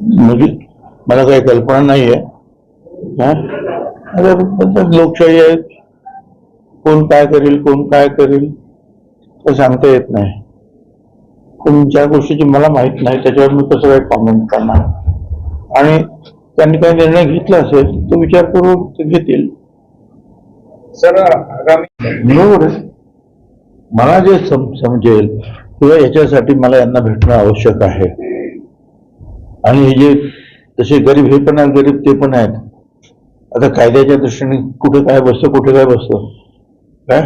म्हणजे मला काही कल्पना नाही आहे हा? लोकशाही आहे. कोण काय करेल कोण काय करेल ते सांगता येत नाही. ज्या गोष्टीची मला माहीत नाही त्याच्यावर मी कसं काही कॉमेंट करणार? आणि त्यांनी काही निर्णय घेतला असेल तो विचार करून ते घेतील. सर आगामी बरोबर आहे. मला जे सम समजेल किंवा याच्यासाठी मला यांना भेटणं आवश्यक आहे. आणि हे जे तसे गरीब हे पण आहेत गरीब ते पण आहेत. आता कायद्याच्या दृष्टीने कुठे काय बसतं कुठे काय बसतं? काय?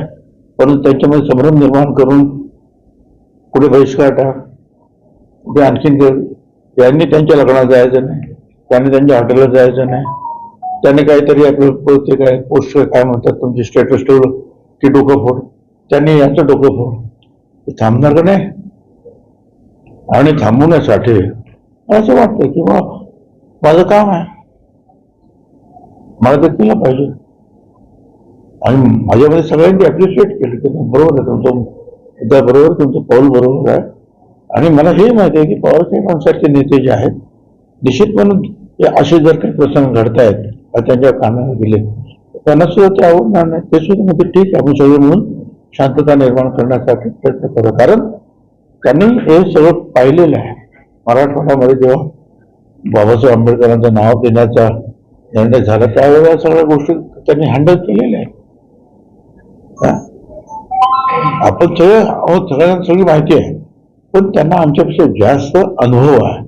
परंतु त्यांच्यामध्ये संभ्रम निर्माण करून कुठे बहिष्कार टाक. कुठे आणखीन यांनी त्यांच्या लग्नात जायचं नाही. त्यांनी त्यांच्या हॉटेलला जायचं नाही. त्यांनी काहीतरी आपलं ते काय पोस्ट काय म्हणतात तुमचे स्टेटस ठेवलं की डोकं फोड. त्यांनी यांचं डोकं फोड. थांबणार का नाही? आणि थांबवण्यासाठी असं वाटतं की बा माझं काम आहे. मला ते केलं पाहिजे. आणि माझ्यामध्ये सगळ्यांनी ॲप्रिशिएट केलं की बरोबर आहे तुमचं मुद्दा बरोबर तुमचं पाऊल बरोबर आहे. आणि मला हे माहिती आहे की पवारसाहेबांसारखे नेते जे आहेत निश्चितपणे असे जर काही प्रसंग घडतायत आणि त्यांच्या कानावर गेले. त्यांना सुद्धा ते आवडणार नाही. ते सुद्धा म्हणजे ठीक आहे आपण सगळे म्हणून शांतता निर्माण करण्यासाठी प्रयत्न करू कारण त्यांनी हे सगळं पाहिलेलं आहे. मराठवाड्यामध्ये जेव्हा बाबासाहेब आंबेडकरांचं नाव देण्याचा निर्णय झाला त्यावेळेला सगळ्या गोष्टी त्यांनी हँडल केलेल्या आहेत. हा? आपण सगळे आहोत सगळ्यांना सगळी माहिती आहे. पण त्यांना आमच्यापेक्षा जास्त अनुभव आहे.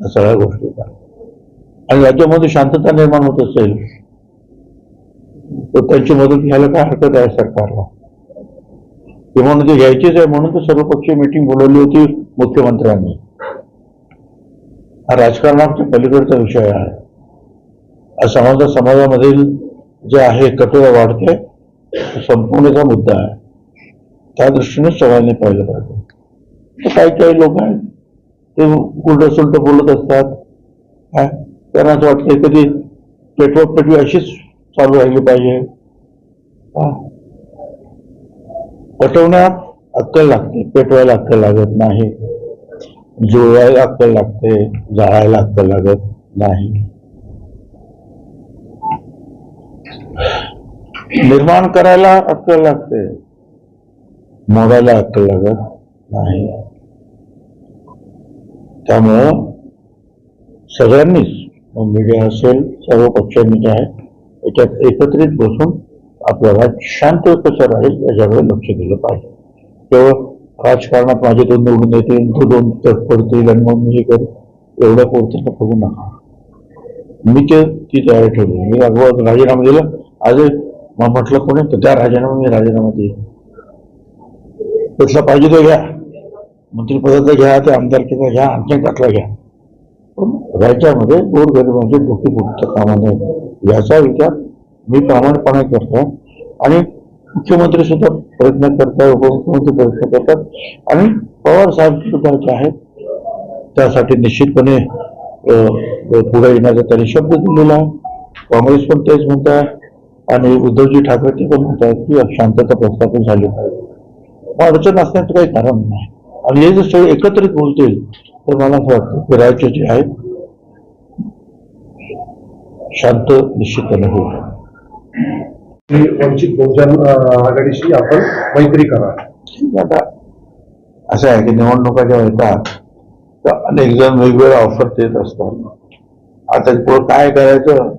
या सगळ्या गोष्टीचा. आणि राज्यामध्ये शांतता निर्माण होत असेल तर त्यांची मदत घ्यायला काय हरकत आहे सरकारला? किंवा ते घ्यायचीच आहे म्हणून तर सर्वपक्षीय मिटिंग बोलवली होती मुख्यमंत्र्यांनी. हा राजकारणाच्या पलीकडचा विषय आहे. हा समाजामधील जे आहे कटोरा वाढते तो संपूर्णचा मुद्दा आहे. त्या दृष्टीने सगळ्यांनी पाहिलं पाहिजे. तर काही काही लोक आहेत ते उलट सुलट बोलत असतात. काय त्यांना असं वाटतं कधी पेटवा पेटवी अशीच चालू राहिली पाहिजे. हा. पटवण्यात अक्कल लागते पेटवायला अक्कल लागत नाही. जुळवायला अक्कल लागते जाळायला अक्कल लागत नाही. निर्माण करायला अक्कल लागते, मोडायला अक्कल लागत नाही. सगळ्यांनीच मीडिया सर्व आहे, याच्यात एकत्रित बसून आपल्याला शांत कसं राहील याच्याकडे लक्ष दिलं पाहिजे. केवळ राजकारणात माझे दोन निवडून येतील तो दोन तट पडतील आणि मग मी हे करू. एवढ्या पुरतं बघू नका. मी ते ती तयारी ठेवली. मी अगोदर राजीनामा दिला. आज मग म्हटलं कोणी? तर त्या राजीनामा मी राजीनामा देईल कुठला पाहिजे तो घ्या. मंत्रिपदाचा घ्या ते आमदारकीचा घ्या आणखी कसला घ्या. पण राज्यामध्ये गोरगरिबांचे डोके फुटतं कामा नये याचा विचार मी प्रामाणिकपणे करतो. आणि मुख्यमंत्री सुद्धा प्रयत्न करतात उपमुख्यमंत्री प्रयत्न करतात. आणि पवार साहेब सुद्धा जे आहेत त्यासाठी निश्चितपणे अं, पुढे येण्याचा त्यांनी शब्द दिलेला आहे. काँग्रेस पण तेच म्हणत आहे आणि उद्धवजी ठाकरे ते पण म्हणत आहेत की शांतता प्रस्थापन झाली पाहिजे. मग अडचण असण्याचं काही कारण नाही. आणि हे जर सगळे एकत्रित बोलतील तर मला असं वाटतं की राज्य जे आहे शांत निश्चितपणे होईल. की वंचित बहुजन आघाडीशी आपण मैत्री करा आता असं आहे की निवडणुका ज्या येतात तर अनेक जण वेगवेगळ्या ऑफर देत असतात. आता पुढं काय करायचं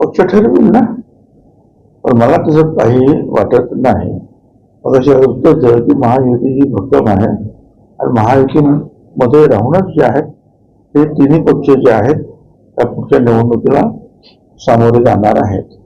पक्ष ठरवेल ना. पण मला तसं काही वाटत नाही. मग असे उत्तर की महायुती ही भक्कम आहे. आणि महायुतीमध्ये राहूनच जे आहेत ते तिन्ही पक्ष जे आहेत त्या पुढच्या निवडणुकीला सामोरे जाणार आहेत.